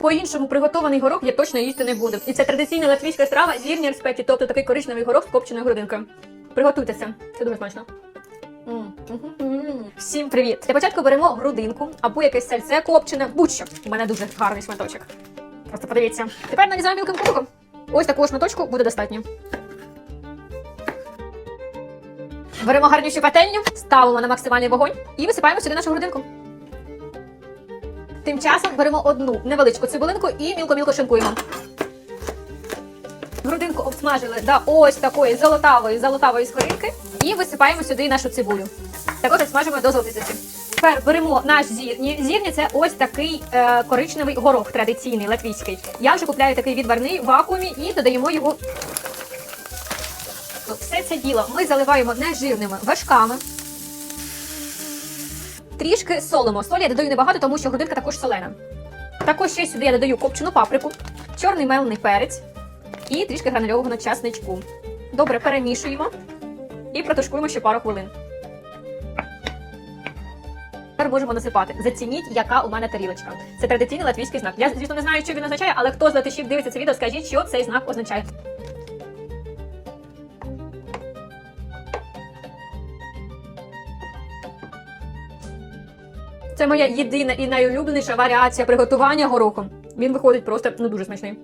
По-іншому приготований горох я точно їсти не буду. І це традиційна латвійська страва зірні спеті, тобто такий коричневий горох з копченою грудинкою. Приготуйтеся, це дуже смачно. Всім привіт! Для початку беремо грудинку або якесь сальце копчене, будь-що. У мене дуже гарний шматочок. Просто подивіться. Тепер нарізаємо мілким кубиком. Ось такого шматочку буде достатньо. Беремо гарнющу пательню, ставимо на максимальний вогонь і висипаємо сюди нашу грудинку. Тим часом беремо одну невеличку цибулинку і мілко-мілко шинкуємо. Грудинку обсмажили до ось такої золотавої золотавої скоринки і висипаємо сюди нашу цибулю. Також обсмажимо до золотистості. Тепер беремо наш зірні. Зірні це ось такий е, коричневий горох традиційний латвійський. Я вже купляю такий відварний в вакуумі і додаємо його. Все це діло ми заливаємо нежирними вершками. Трішки солимо. Солі я додаю небагато, тому що грудинка також солена. Також ще сюди я додаю копчену паприку, чорний мелений перець і трішки гранульованого часничку. Добре перемішуємо і протушкуємо ще пару хвилин. Тепер можемо насипати. Зацініть, яка у мене тарілочка. Це традиційний латвійський знак. Я, звісно, не знаю, що він означає, але хто з латишів дивиться це відео, скажіть, що цей знак означає. Це моя єдина і найулюбленіша варіація приготування гороху. Він виходить просто ну дуже смачний.